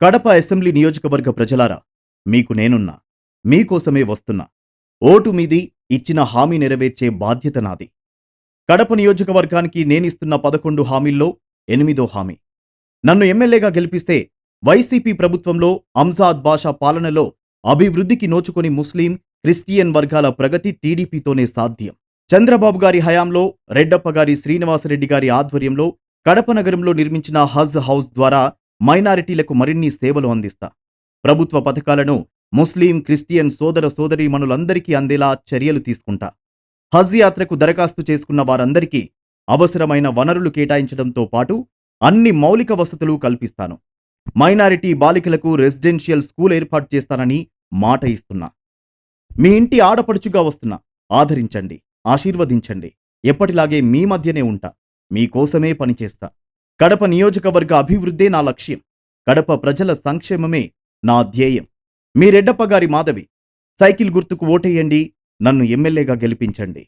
Kadapa assembly నియోజకవర్గ ప్రజలారా మీకు నేనున్నా మీకోసమే వస్తున్నా. ఓటు మీది ఇచ్చిన హామీ నెరవేర్చే బాధ్యత నాది. కడప నియోజకవర్గానికి నేనిస్తున్న పదకొండు హామీల్లో ఎనిమిదో హామీ. నన్ను ఎమ్మెల్యేగా గెలిపిస్తే వైసీపీ ప్రభుత్వంలో అంజాద్ బాషా పాలనలో అభివృద్ధికి నోచుకొని ముస్లిం క్రిస్టియన్ వర్గాల ప్రగతి టీడీపీతోనే సాధ్యం. చంద్రబాబు గారి హయాంలో రెడ్డప్ప గారి శ్రీనివాసరెడ్డి గారి ఆధ్వర్యంలో కడప నగరంలో నిర్మించిన హజ్ హౌస్ ద్వారా మైనారిటీలకు మరిన్ని సేవలు అందిస్తా. ప్రభుత్వ పథకాలను ముస్లిం క్రిస్టియన్ సోదర సోదరీమణులందరికీ అందేలా చర్యలు తీసుకుంటా. హజ్ యాత్రకు దరఖాస్తు చేసుకున్న వారందరికీ అవసరమైన వనరులు కేటాయించడంతో పాటు అన్ని మౌలిక వసతులు కల్పిస్తాను. మైనారిటీ బాలికలకు రెసిడెన్షియల్ స్కూల్ ఏర్పాటు చేస్తానని మాట ఇస్తున్నా. మీ ఇంటి ఆడపడుచుగా వస్తున్నా. ఆదరించండి ఆశీర్వదించండి. ఎప్పటిలాగే మీ మధ్యనే ఉంటా. మీకోసమే పనిచేస్తా. కడప నియోజకవర్గ అభివృద్ధే నా లక్ష్యం. కడప ప్రజల సంక్షేమమే నా ధ్యేయం. మీ రెడ్డప్ప గారి మాధవి సైకిల్ గుర్తుకు ఓటేయండి నన్ను ఎమ్మెల్యేగా గెలిపించండి.